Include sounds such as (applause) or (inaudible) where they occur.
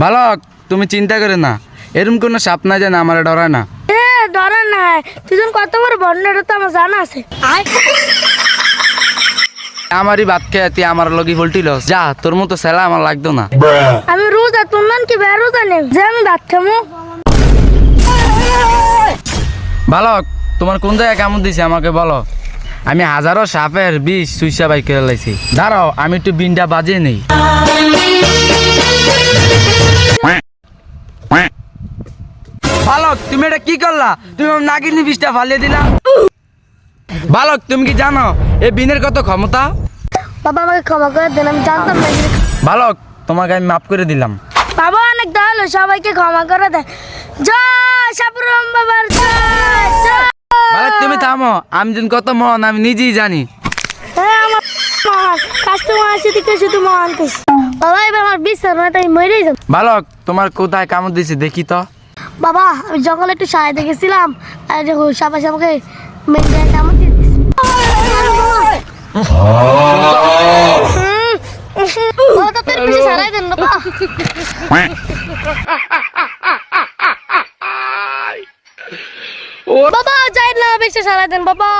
বালক তুমি চিন্তা করে না। এরকম কোনো সাপ না জানে আমার ডরায় না। ডরা তুই কত বড় বন্যাটা তো আমার জানা আছে। আমারই ভাত খেয়ে তুই আমার লগি ভোল্টিল যা তোর মতো ছেলা আমার লাগতো না। আমি রোজা তোর নাম কি বের রোজা নেই? যে আমি ভাত খামো। বালক তোমার কোন জায়গায় কেমন দিছে আমাকে বলো। আমি হাজারো সাপের বিষ সুইসা বাই করে লাইছি। দাঁড়াও আমি একটু বিনটা বাজিয়ে নেই। বালক তুমি এটা কি করলা? তুমি নাগিনী বিষটা ফালিয়ে দিলা। বালক তুমি কি জানো এই বিনের কত ক্ষমতা? বাবা আমাকে ক্ষমা করে দেন আমি জানতাম না বালক তোমাকে আমি মাফ করে দিলাম। বাবা অনেক দয়ালু সবাইকে ক্ষমা করে দেন। জয় সাপুরম বাবার জয় জয় বালক তুমি থামো আমি দিন কত মন আমি নিজেই জানি। হ্যাঁ আমার মহান। কাস্টমার আসে থেকে শুধু মহান খুশি বাবা এবার আমার বিশ্বাস নয় তাই মরেই যাব। বালক তোমার কোথায় কামড় দিছে দেখি তো। বাবা আমি জঙ্গলে একটু সাহায্য দেখেছিলাম আর যখন সাপা সাপাকে মেরে কামড় দিয়ে দিয়েছি। বাবা তো পিছে সারাই দেন (laughs) বাবা বাবা যাই না বেশি সারাই দেন বাবা